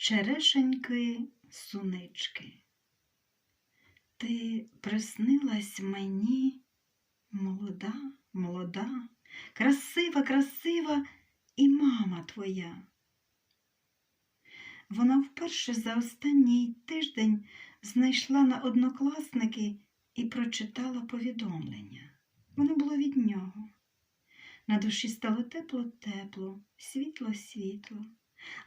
черешеньки сунички. Ти приснилась мені молода, молода, красива, красива і мама твоя. Вона вперше за останній тиждень знайшла на однокласники і прочитала повідомлення. Воно було від нього. На душі стало тепло-тепло, світло-світло.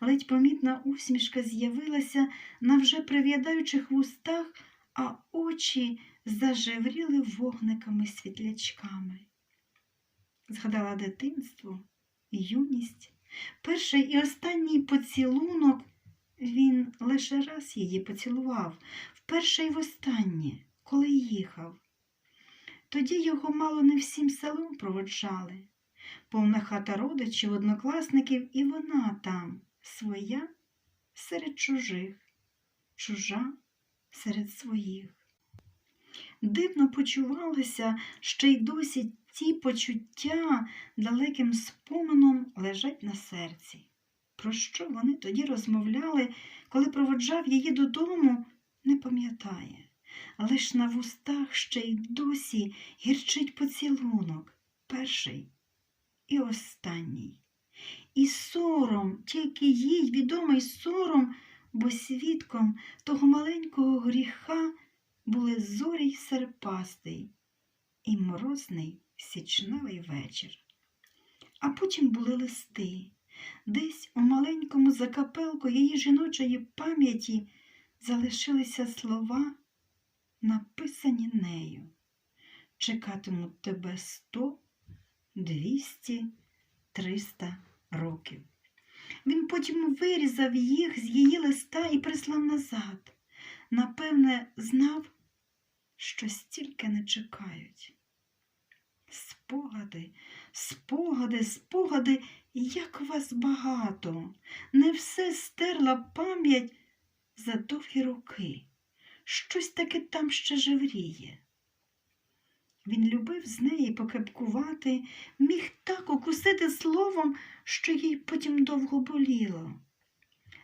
Ледь помітна усмішка з'явилася на вже прив'ядаючих вустах, а очі зажевріли вогниками світлячками. Згадала дитинство, юність, перший і останній поцілунок. Він лише раз її поцілував, вперше й востаннє, коли їхав. Тоді його мало не всім селом проводжали. Повна хата родичів, однокласників, і вона там, своя серед чужих, чужа серед своїх. Дивно почувалося, що й досі ті почуття далеким споменом лежать на серці. Про що вони тоді розмовляли, коли проводжав її додому, не пам'ятає. Але ж на вустах ще й досі гірчить поцілунок, перший і останній. І сором, тільки їй відомий сором, бо свідком того маленького гріха були зорій серпастий і морозний січневий вечір. А потім були листи. Десь у маленькому закапелку її жіночої пам'яті залишилися слова, написані нею. Чекатиму тебе сто, двісті, триста років. Він потім вирізав їх з її листа і прислав назад. Напевне, знав, що стільки не чекають. Спогади, спогади, спогади, як вас багато. Не все стерла пам'ять за довгі роки. Щось таке там ще живріє. Він любив з неї покепкувати, міг так укусити словом, що їй потім довго боліло.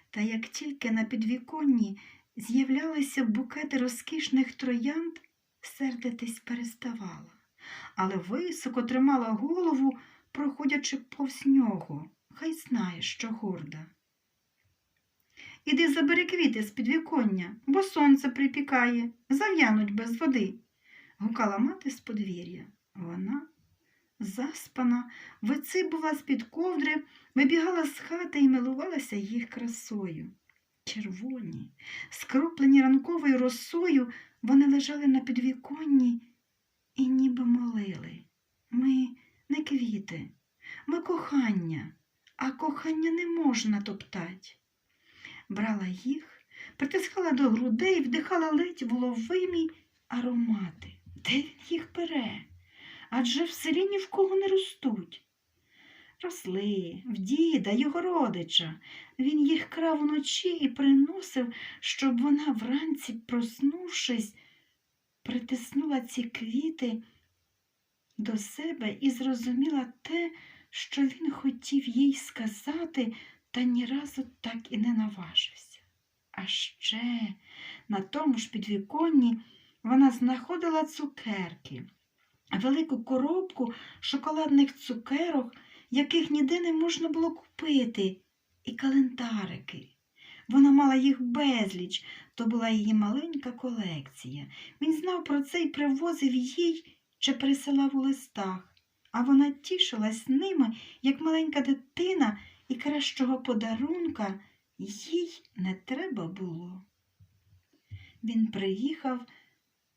Та як тільки на підвіконні з'являлися букети розкішних троянд, сердитись переставала, але високо тримала голову, проходячи повз нього. Хай знає, що горда. Іди забери квіти з підвіконня, бо сонце припікає, зав'януть без води, гукала мати з подвір'я. Вона, заспана, вицибула з-під ковдри, вибігала з хати і милувалася їх красою. Червоні, скроплені ранковою росою, вони лежали на підвіконні і ніби молили. Ми не квіти, ми кохання, а кохання не можна топтать. Брала їх, притискала до грудей, вдихала ледь воловимі аромати. Де він їх бере? Адже в селі ні в кого не ростуть. Росли в діда, його родича. Він їх крав уночі і приносив, щоб вона вранці, проснувшись, притиснула ці квіти до себе і зрозуміла те, що він хотів їй сказати, та ні разу так і не наважився. А ще на тому ж підвіконні вона знаходила цукерки, велику коробку шоколадних цукерок, яких ніде не можна було купити, і календарики. Вона мала їх безліч, то була її маленька колекція. Він знав про це і привозив їй чи присилав у листах, а вона тішилась ними, як маленька дитина, і кращого подарунка їй не треба було. Він приїхав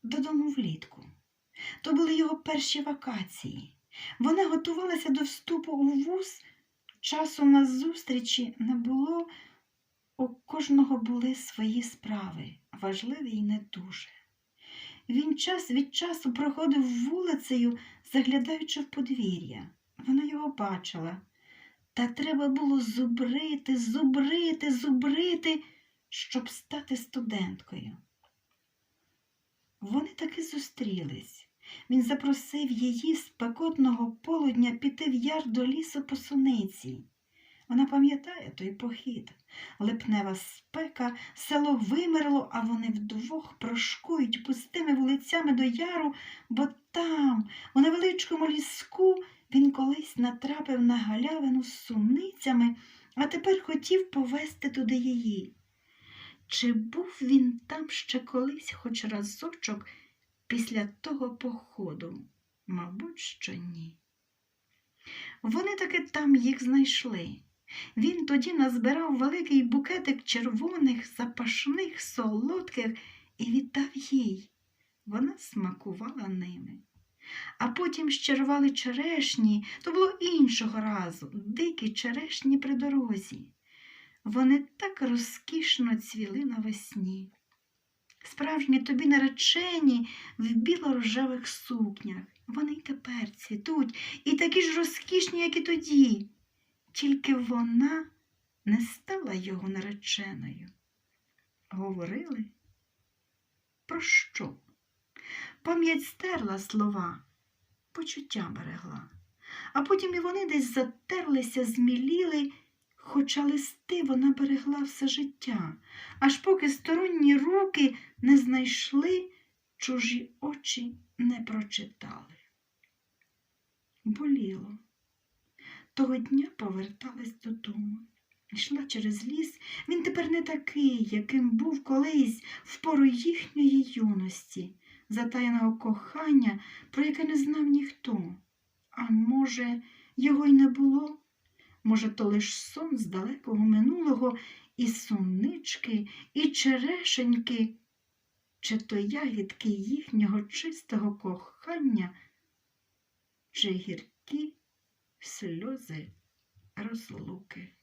додому влітку. То були його перші вакації. Вона готувалася до вступу у вуз. Часу на зустрічі не було, у кожного були свої справи, важливі й не дуже. Він час від часу проходив вулицею, заглядаючи в подвір'я. Вона його бачила. Та треба було зубрити, зубрити, зубрити, щоб стати студенткою. Вони таки зустрілись. Він запросив її з пекотного полудня піти в яр до лісу по суниці. Вона пам'ятає той похід. Липнева спека, село вимерло, а вони вдвох прошкують пустими вулицями до яру, бо там, у невеличкому ліску, він колись натрапив на галявину з суницями, а тепер хотів повести туди її. Чи був він там ще колись хоч разочок після того походу? Мабуть, що ні. Вони таки там їх знайшли. Він тоді назбирав великий букетик червоних, запашних, солодких і віддав їй. Вона смакувала ними. А потім ще рвали черешні, то було іншого разу, дикі черешні при дорозі. Вони так розкішно цвіли навесні. Справжні тобі наречені в біло-рожевих сукнях. Вони й тепер цвітуть і такі ж розкішні, як і тоді. Тільки вона не стала його нареченою. Говорили про що? Пам'ять стерла слова, почуття берегла, а потім і вони десь затерлися, зміліли, хоча листи вона берегла все життя, аж поки сторонні руки не знайшли, чужі очі не прочитали. Боліло. Того дня поверталась додому. Йшла через ліс. Він тепер не такий, яким був колись в пору їхньої юності, затаєного кохання, про яке не знав ніхто. А може, його й не було? Може, то лиш сон з далекого минулого і сунички, і черешеньки, чи то ягідки їхнього чистого кохання, чи гіркі сльози розлуки.